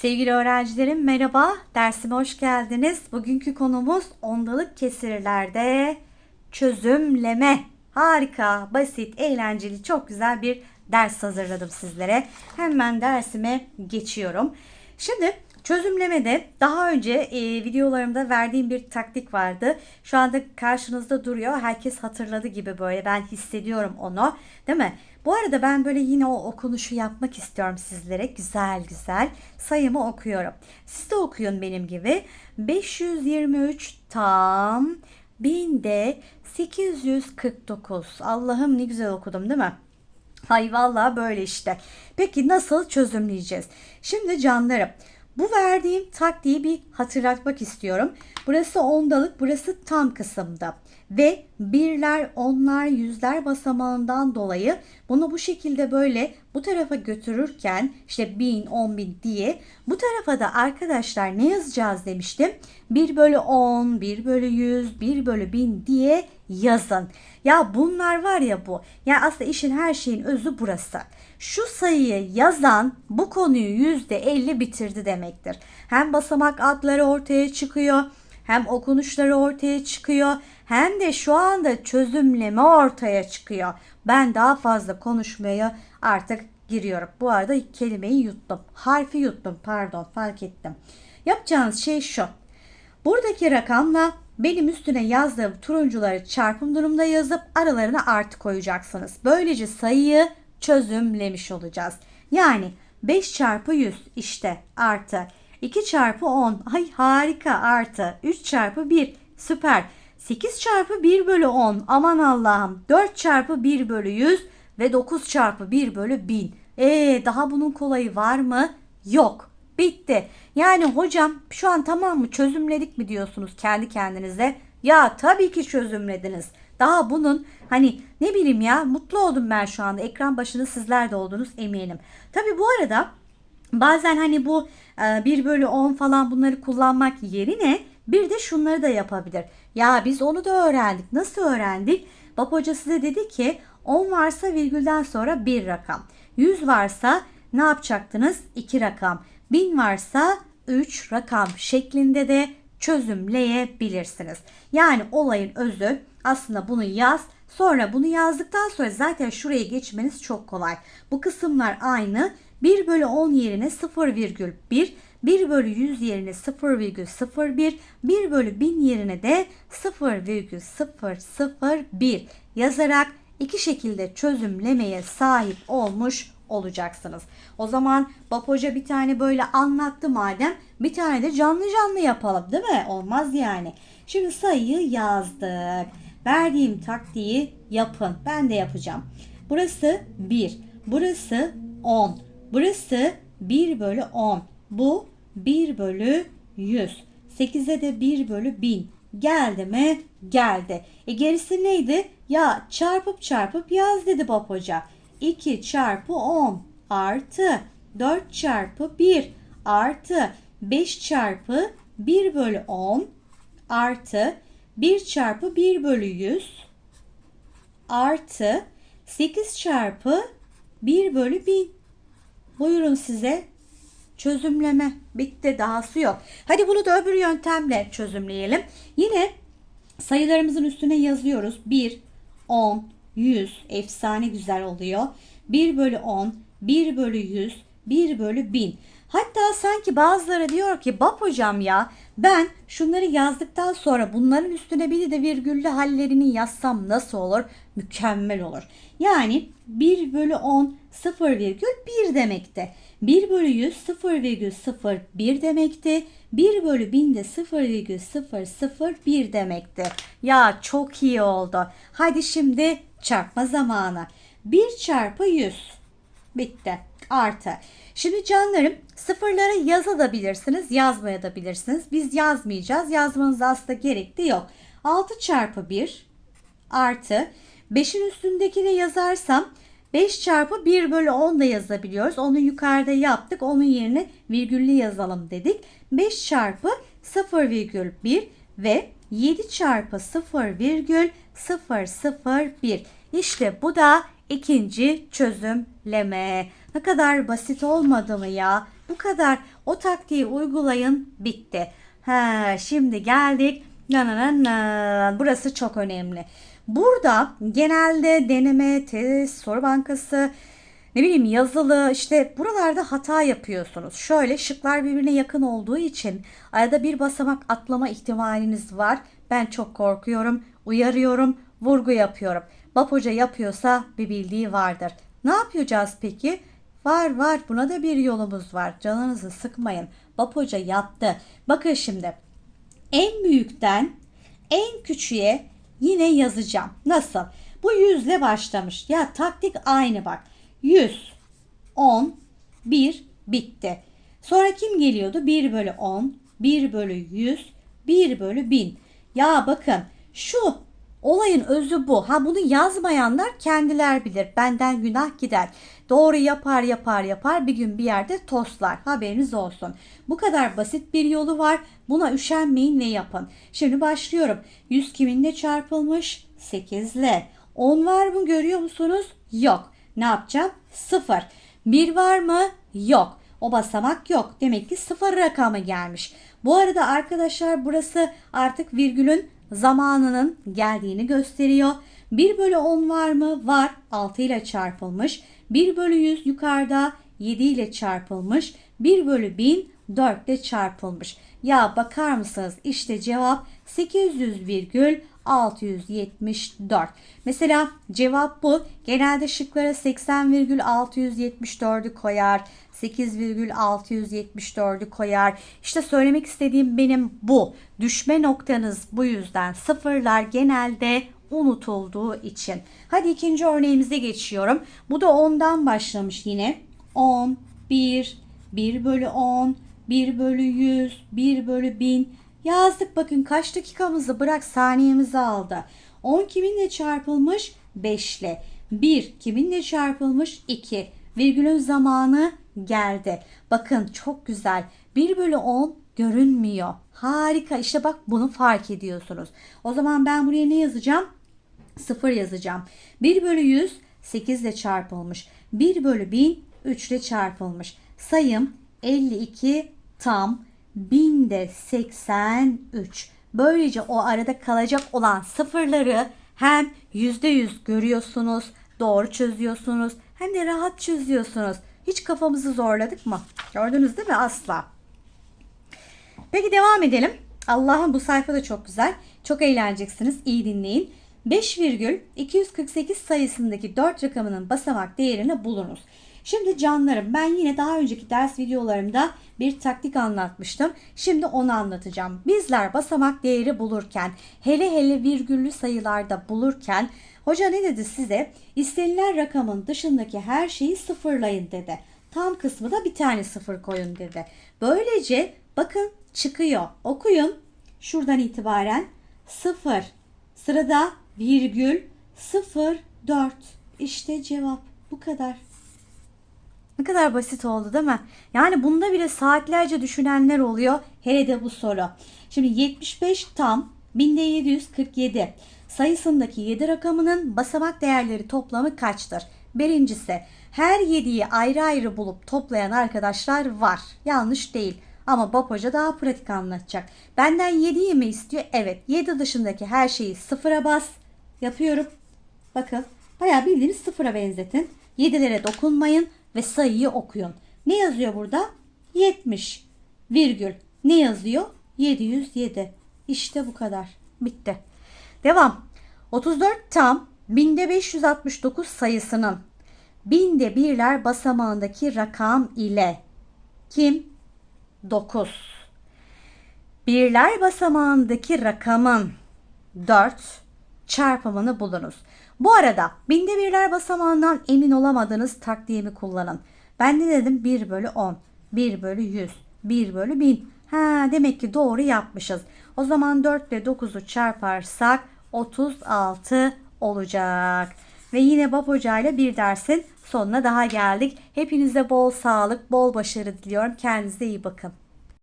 Sevgili öğrencilerim merhaba, dersime hoş geldiniz. Bugünkü konumuz ondalık kesirlerde çözümleme. Harika, basit, eğlenceli, çok güzel bir ders hazırladım sizlere. Hemen dersime geçiyorum. Şimdi çözümlemede daha önce e, videolarımda verdiğim bir taktik vardı. Şu anda karşınızda duruyor. Herkes hatırladı gibi böyle ben hissediyorum onu. Değil mi? Bu arada ben böyle yine o okunuşu yapmak istiyorum sizlere. Güzel güzel. Sayımı okuyorum. Siz de okuyun benim gibi. 523 tam binde 849. Allah'ım ne güzel okudum değil mi? Hay vallahi böyle işte. Peki nasıl çözümleyeceğiz? Şimdi canlarım bu verdiğim taktiği bir hatırlatmak istiyorum. Burası ondalık, burası tam kısımda. Ve birler, onlar, yüzler basamağından dolayı bunu bu şekilde böyle bu tarafa götürürken işte bin, on bin diye bu tarafa da arkadaşlar ne yazacağız demiştim. 1 bölü 10, 1 bölü 100, 1 bölü 1000 diye yazın. Ya bunlar var ya bu. Ya aslında işin her şeyin özü burası. Şu sayıyı yazan bu konuyu %50 bitirdi demektir. Hem basamak adları ortaya çıkıyor, hem okunuşları ortaya çıkıyor, hem de şu anda çözümleme ortaya çıkıyor. Ben daha fazla konuşmaya artık giriyorum. Bu arada kelimeyi yuttum. Harfi yuttum pardon fark ettim. Yapacağınız şey şu. Buradaki rakamla benim üstüne yazdığım turuncuları çarpım durumda yazıp aralarına artı koyacaksınız. Böylece sayıyı çözümlemiş olacağız. Yani 5 çarpı 100 işte artı 2 çarpı 10 ay harika artı 3 çarpı 1 süper 8 çarpı 1 bölü 10 aman Allah'ım 4 çarpı 1 bölü 100 ve 9 çarpı 1 bölü 1000. Ee daha bunun kolayı var mı? Yok. Bitti. Yani hocam şu an tamam mı çözümledik mi diyorsunuz kendi kendinize? Ya tabii ki çözümlediniz. Daha bunun hani ne bileyim ya mutlu oldum ben şu anda. Ekran başında sizler de oldunuz eminim. Tabii bu arada bazen hani bu 1 bölü 10 falan bunları kullanmak yerine bir de şunları da yapabilir. Ya biz onu da öğrendik. Nasıl öğrendik? Bab hoca size dedi ki 10 varsa virgülden sonra bir rakam. 100 varsa ne yapacaktınız? 2 rakam. 1000 varsa 3 rakam şeklinde de çözümleyebilirsiniz. Yani olayın özü aslında bunu yaz. Sonra bunu yazdıktan sonra zaten şuraya geçmeniz çok kolay. Bu kısımlar aynı. 1 bölü 10 yerine 0,1 1 bölü 100 yerine 0,01 1 bölü 1000 yerine de 0,001 yazarak iki şekilde çözümlemeye sahip olmuş olacaksınız. O zaman Bab Hoca bir tane böyle anlattı madem bir tane de canlı canlı yapalım değil mi? Olmaz yani. Şimdi sayıyı yazdık. Verdiğim taktiği yapın. Ben de yapacağım. Burası 1. Burası 10. Burası 1 bölü 10. Bu 1 bölü 100. 8'e de 1 bölü 1000. Geldi mi? Geldi. E gerisi neydi? Ya çarpıp çarpıp yaz dedi Bab Hoca. 2 çarpı 10 artı 4 çarpı 1 artı 5 çarpı 1 bölü 10 artı 1 çarpı 1 bölü 100 artı 8 çarpı 1 bölü 1000. Buyurun size çözümleme. Bitti dahası yok. Hadi bunu da öbür yöntemle çözümleyelim. Yine sayılarımızın üstüne yazıyoruz. 1, 10, 100 efsane güzel oluyor. 1 bölü 10, 1 bölü 100, 1 bölü 1000. Hatta sanki bazıları diyor ki Bab hocam ya ben şunları yazdıktan sonra bunların üstüne bir de virgüllü hallerini yazsam nasıl olur? Mükemmel olur. Yani 1 bölü 10 0,1 demekti. 1 bölü 100 0,01 demekti. 1 bölü 1000 de 0,001 demekti. Ya çok iyi oldu. Hadi şimdi çarpma zamanı. 1 çarpı 100. Bitti. Artı. Şimdi canlarım sıfırları yazabilirsiniz, yazmayabilirsiniz. Biz yazmayacağız. Yazmanız aslında gerek de yok. 6 çarpı 1 artı 5'in üstündekini yazarsam 5 çarpı 1 bölü 10 da yazabiliyoruz. Onu yukarıda yaptık. Onun yerine virgüllü yazalım dedik. 5 çarpı 0,1 ve 7 çarpı 0,001. İşte bu da ikinci çözümleme. Ne kadar basit olmadı mı ya? Bu kadar. O taktiği uygulayın bitti. Ha, şimdi geldik. Na, na, na. Burası çok önemli. Burada genelde deneme, test, soru bankası, ne bileyim yazılı işte buralarda hata yapıyorsunuz. Şöyle şıklar birbirine yakın olduğu için arada bir basamak atlama ihtimaliniz var. Ben çok korkuyorum, uyarıyorum, vurgu yapıyorum. Bap Hoca yapıyorsa bir bildiği vardır. Ne yapacağız peki? Var var buna da bir yolumuz var. Canınızı sıkmayın. Bap Hoca yaptı. Bakın şimdi en büyükten en küçüğe yine yazacağım. Nasıl? Bu yüzle başlamış. Ya taktik aynı bak. 100, 10, 1 bitti. Sonra kim geliyordu? 1 bölü 10, 1 bölü 100, 1 bölü 1000. Ya bakın şu olayın özü bu. Ha bunu yazmayanlar kendiler bilir. Benden günah gider. Doğru yapar yapar yapar bir gün bir yerde toslar. Haberiniz olsun. Bu kadar basit bir yolu var. Buna üşenmeyin ve yapın. Şimdi başlıyorum. 100 kiminle çarpılmış? 8 ile. 10 var mı görüyor musunuz? Yok. Ne yapacağım? 0. 1 var mı? Yok. O basamak yok. Demek ki 0 rakamı gelmiş. Bu arada arkadaşlar burası artık virgülün zamanının geldiğini gösteriyor. 1 bölü 10 var mı? Var. 6 ile çarpılmış. 1 bölü 100 yukarıda 7 ile çarpılmış. 1 bölü 1000 4 ile çarpılmış. Ya bakar mısınız? İşte cevap 800,674. Mesela cevap bu. Genelde şıklara 80,674'ü koyar. 8,674'ü koyar. İşte söylemek istediğim benim bu. Düşme noktanız bu yüzden. Sıfırlar genelde unutulduğu için. Hadi ikinci örneğimize geçiyorum. Bu da 10'dan başlamış yine. 10, 1, 1 bölü 10, 1 bölü 100, 1 bölü 1000. Yazdık bakın kaç dakikamızı bırak saniyemizi aldı. 10 kiminle çarpılmış? 5 ile. 1 kiminle çarpılmış? 2. Virgülün zamanı geldi. Bakın çok güzel. 1 bölü 10 görünmüyor. Harika. İşte bak bunu fark ediyorsunuz. O zaman ben buraya ne yazacağım? 0 yazacağım. 1 bölü 100 8 ile çarpılmış. 1 bölü 1000 3 ile çarpılmış. Sayım 52 tam 1000'de 83. Böylece o arada kalacak olan sıfırları hem %100 görüyorsunuz, doğru çözüyorsunuz hem de rahat çözüyorsunuz. Hiç kafamızı zorladık mı? Gördünüz değil mi? Asla. Peki devam edelim. Allah'ım bu sayfa da çok güzel. Çok eğleneceksiniz. İyi dinleyin. 5,248 sayısındaki 4 rakamının basamak değerini bulunuz. Şimdi canlarım ben yine daha önceki ders videolarımda bir taktik anlatmıştım. Şimdi onu anlatacağım. Bizler basamak değeri bulurken hele hele virgüllü sayılarda bulurken hoca ne dedi size? İstenilen rakamın dışındaki her şeyi sıfırlayın dedi. Tam kısmı da bir tane sıfır koyun dedi. Böylece bakın çıkıyor. Okuyun. Şuradan itibaren sıfır. Sırada virgül 04. İşte cevap. Bu kadar. Ne kadar basit oldu değil mi? Yani bunda bile saatlerce düşünenler oluyor. Hele de bu soru. Şimdi 75 tam 1747 sayısındaki 7 rakamının basamak değerleri toplamı kaçtır? Birincisi her 7'yi ayrı ayrı bulup toplayan arkadaşlar var. Yanlış değil. Ama Bob Hoca daha pratik anlatacak. Benden 7'yi mi istiyor? Evet. 7 dışındaki her şeyi sıfıra bas. Yapıyorum. Bakın. Bayağı bildiğiniz sıfıra benzetin. 7'lere dokunmayın ve sayıyı okuyun. Ne yazıyor burada? 70 virgül. Ne yazıyor? 707. İşte bu kadar. Bitti. Devam. 34 tam binde 569 sayısının binde birler basamağındaki rakam ile kim? 9. Birler basamağındaki rakamın 4 çarpımını bulunuz. Bu arada binde birler basamağından emin olamadığınız taktiğimi kullanın. Ben ne dedim? 1 bölü 10, 1 bölü 100, 1 bölü 1000. Ha, demek ki doğru yapmışız. O zaman 4 ile 9'u çarparsak 36 olacak. Ve yine Bab Hoca ile bir dersin sonuna daha geldik. Hepinize bol sağlık, bol başarı diliyorum. Kendinize iyi bakın.